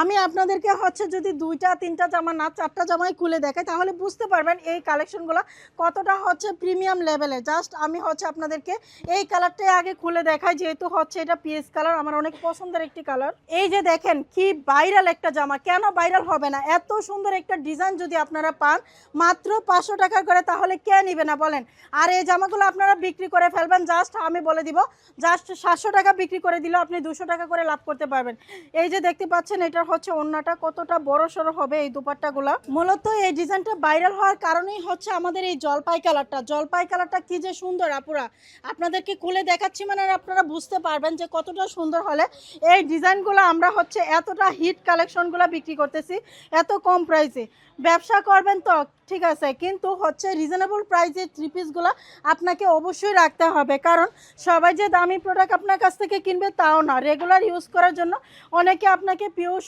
আমি আপনাদেরকে হচ্ছে যদি দুইটা, তিনটা জামা না, চারটা জামাই খুলে দেখাই তাহলে বুঝতে পারবেন এই কালেকশনগুলো কতটা হচ্ছে প্রিমিয়াম লেভেলে জাস্ট আমি হচ্ছে আপনাদেরকে এই কালারটাই আগে খুলে দেখাই, যেহেতু হচ্ছে এটা পিএস কালার আমার অনেক পছন্দের একটি কালার এই যে দেখেন কি ভাইরাল একটা জামা, কেন ভাইরাল হবে না? এত সুন্দর একটা ডিজাইন যদি আপনারা পান, মাত্র পাঁচশো টাকা করে, তাহলে কে নিবে না বলেন? আর এই জামাগুলো আপনারা বিক্রি করে ফেলবেন জাস্ট আমি বলে দিব জাস্ট সাতশো টাকা বিক্রি করে দিলেও আপনি দুশো টাকা করে লাভ করতে পারবেন। এই যে দেখতে পাচ্ছেন, এটার হচ্ছে অন্যটা কতটা বড় সড়ো হবে এই দুপাট্টাগুলো মূলত এই ডিজাইনটা ভাইরাল হওয়ার কারণেই হচ্ছে আমাদের এই জলপাই কালারটা। জলপাই কালারটা কি যে সুন্দর আপুরা। আপনাদেরকে খুলে দেখাচ্ছি মানে আপনারা বুঝতে পারবেন যে কতটা সুন্দর হলে এই ডিজাইনগুলো আমরা হচ্ছে এতটা হিট কালেকশনগুলো বিক্রি করতেছি, এত কম প্রাইসে ব্যবসা করবেন তো, ঠিক আছে। কিন্তু হচ্ছে রিজনেবল প্রাইসে থ্রি পিসগুলো আপনাকে অবশ্যই রাখতে হবে। কারণ সবাই যে দামি প্রোডাক্ট আপনার কাছ থেকে কিনবে তাও না। রেগুলার ইউজ করার জন্য অনেকে আপনাকে পিওর